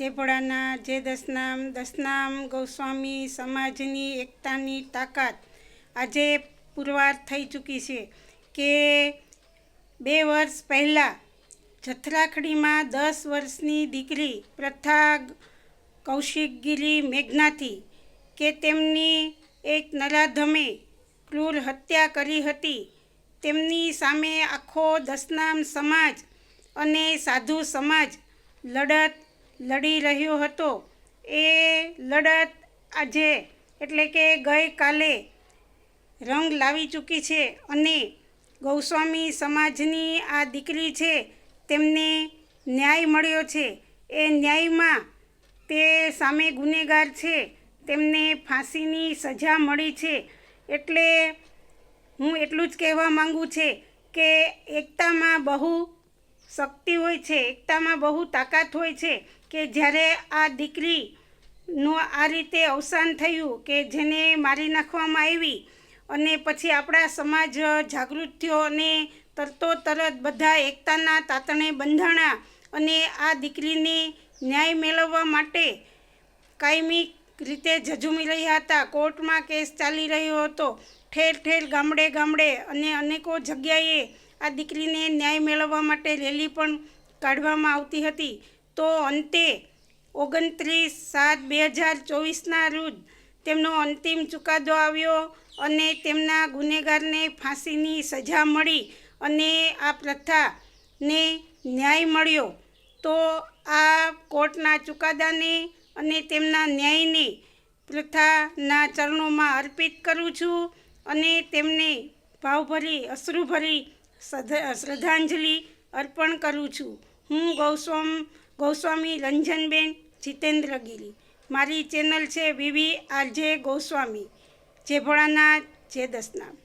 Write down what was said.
જે જે દસનામ દસનામ ગૌસ્વામી સમાજની એકતાની તાકાત આજે પુરવાર થઈ ચૂકી છે કે બે વર્ષ પહેલાં જથરાખડીમાં દસ વર્ષની દીકરી પ્રથા કૌશિકગીરી મેઘનાથી કે તેમની એક નરાધમે ક્રૂર હત્યા કરી હતી, તેમની સામે આખો દસનામ સમાજ અને સાધુ સમાજ લડત લડી રહ્યો હતો. એ લડત આજે, એટલે કે ગઈકાલે, રંગ લાવી ચૂકી છે અને ગૌસ્વામી સમાજની આ દીકરી છે, તેમને ન્યાય મળ્યો છે. એ ન્યાયમાં તે સામે ગુનેગાર છે. તેમને ફાંસીની સજા મળી છે. એટલે હું એટલું જ કહેવા માંગુ છે કે એકતામાં બહુ શક્તિ હોય છે, એકતામાં બહુ તાકાત હોય છે કે જ્યારે આ દીકરીનું આ રીતે અવસાન થયું કે જેને મારી નાખવામાં આવી અને પછી આપણા સમાજ જાગૃત થયો અને તરતો તરત બધા એકતાના તાતણે બંધાણા અને આ દીકરીને ન્યાય મેળવવા માટે કાયમી રીતે ઝઝુમી રહ્યા હતા. કોર્ટમાં કેસ ચાલી રહ્યો હતો. ઠેર ઠેર ગામડે ગામડે અને અનેકો જગ્યાએ આ દીકરીને ન્યાય મેળવવા માટે રેલી પણ કાઢવામાં આવતી હતી. તો અંતે ઓગણત્રીસ સાત બે હજાર ચોવીસના રોજ તેમનો અંતિમ ચુકાદો આવ્યો અને તેમના ગુનેગારને ફાંસીની સજા મળી અને આ પ્રથાને ન્યાય મળ્યો. તો આ કોર્ટના ચુકાદાને અને તેમના ન્યાયને પ્રથાના ચરણોમાં અર્પિત કરું છું અને તેમને ભાવભરી, અશ્રુભરી શ્રદ્ધાંજલિ અર્પણ કરું છું. હું ગૌસ્વામ, ગૌસ્વામી રંજનબેન જીતેન્દ્રગીરી. મારી ચેનલ છે વિવી આરજે ગોસ્વામી. જે ભોળાનાથ જે દસનામ